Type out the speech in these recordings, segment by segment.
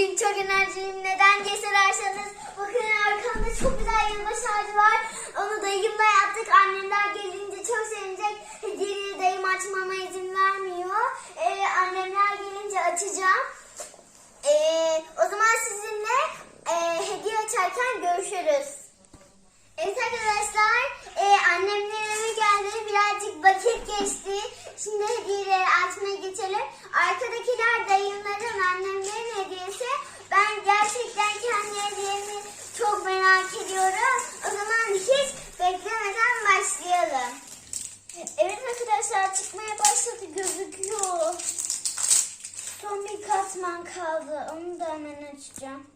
Bugün çok enerjiyim. Neden diye sorarsanız bakın arkamda çok güzel yılbaşı ağacı var. Onu dayımla yaptık. Annemler gelince çok sevinecek. Hediyeleri dayım açmama izin vermiyor. Ee, annemler gelince açacağım. Ee, o zaman sizinle e, hediye açarken görüşürüz. Evet arkadaşlar, e, annemler geldi. Birazcık vakit geçti. Şimdi hediyeleri açmaya geçelim. Ediyorum. O zaman hiç beklemeden başlayalım. Evet arkadaşlar çıkmaya başladı gözüküyor. Son bir katman kaldı. Onu da hemen açacağım.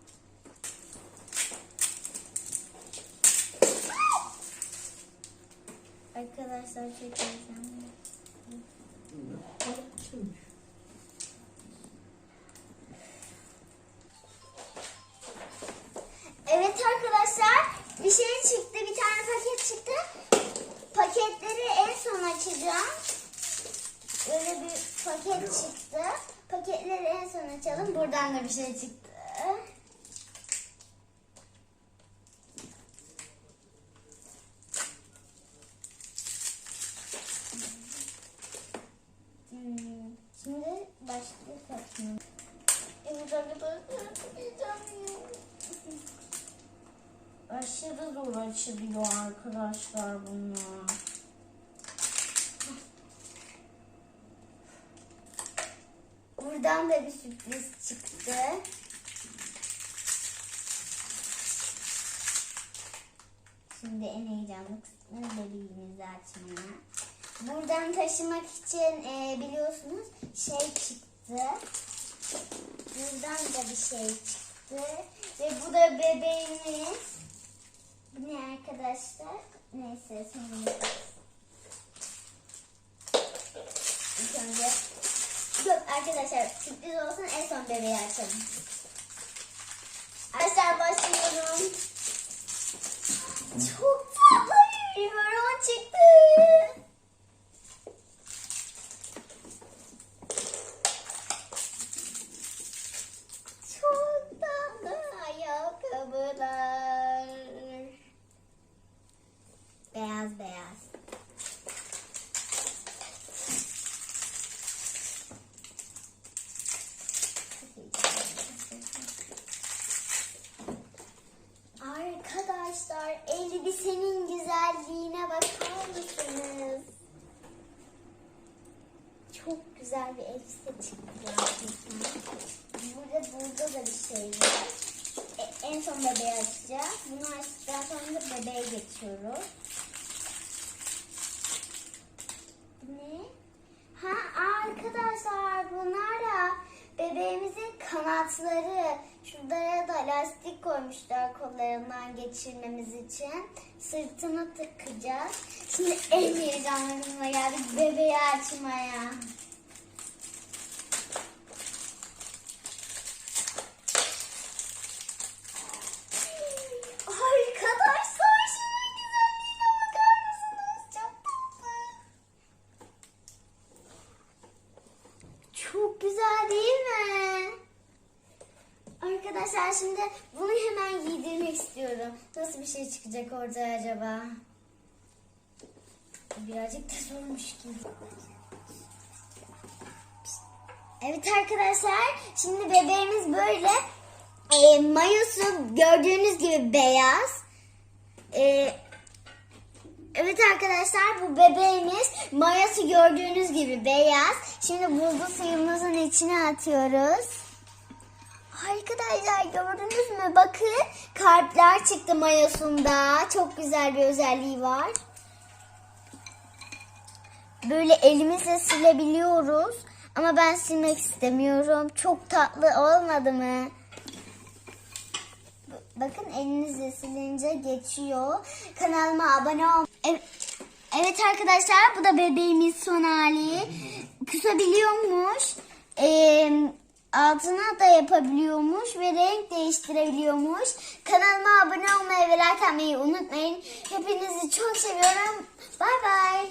Arkadaşlar çok Böyle bir paket çıktı. Paketleri en son açalım. Buradan da bir şey çıktı. Hmm, Şimdi çok heyecanlıyım. Aşırı zor açılıyor arkadaşlar bunlar. Buradan da bir sürpriz çıktı. Şimdi en heyecanlı kısmı bebeğimizi açmaya. Buradan taşımak için e, biliyorsunuz şey çıktı. Buradan da bir şey çıktı. Ve bu da bebeğimiz. Bu ne arkadaşlar? Neyse sonra arkadaşlar sürpriz olsun en son bebeği açalım. Arkadaşlar başlıyorum. Çok tatlı bir biberon çıktı. Çok tatlı ayakkabılar. Beyaz beyaz. Arkadaşlar elbisenin güzelliğine bakar mısınız? Çok güzel bir elbise çıktı. Burada burada da bir şey var. E, en son bebeği açacağız. Bunu açtıktan sonra da bebeğe geçiyoruz. Ne? Ha arkadaşlar bunlar da bebeğimizin kanatları. Şuraya da lastik koymuşlar kollarından geçirmemiz için. Sırtına takacağız. Şimdi en heyecanlarımla geldik bebeği açmaya. Çok güzel değil mi? Arkadaşlar şimdi bunu hemen giydirmek istiyorum. Nasıl bir şey çıkacak orada acaba? Birazcık da zormuş gibi. Evet arkadaşlar şimdi bebeğimiz böyle e, mayosu gördüğünüz gibi beyaz. E, Evet arkadaşlar bu bebeğimiz mayası gördüğünüz gibi beyaz. Şimdi buzlu suyumuzun içine atıyoruz. Arkadaşlar gördünüz mü? Bakın kalpler çıktı mayasında. Çok güzel bir özelliği var. Böyle elimizle silebiliyoruz. Ama ben silmek istemiyorum. Çok tatlı olmadı mı? Bakın elinizle silince geçiyor. Kanalıma abone ol. Evet, evet arkadaşlar bu da bebeğimiz son hali. Kusabiliyormuş. Ee, altına da yapabiliyormuş ve renk değiştirebiliyormuş. Kanalıma abone olmayı ve like atmayı unutmayın. Hepinizi çok seviyorum. Bay bay.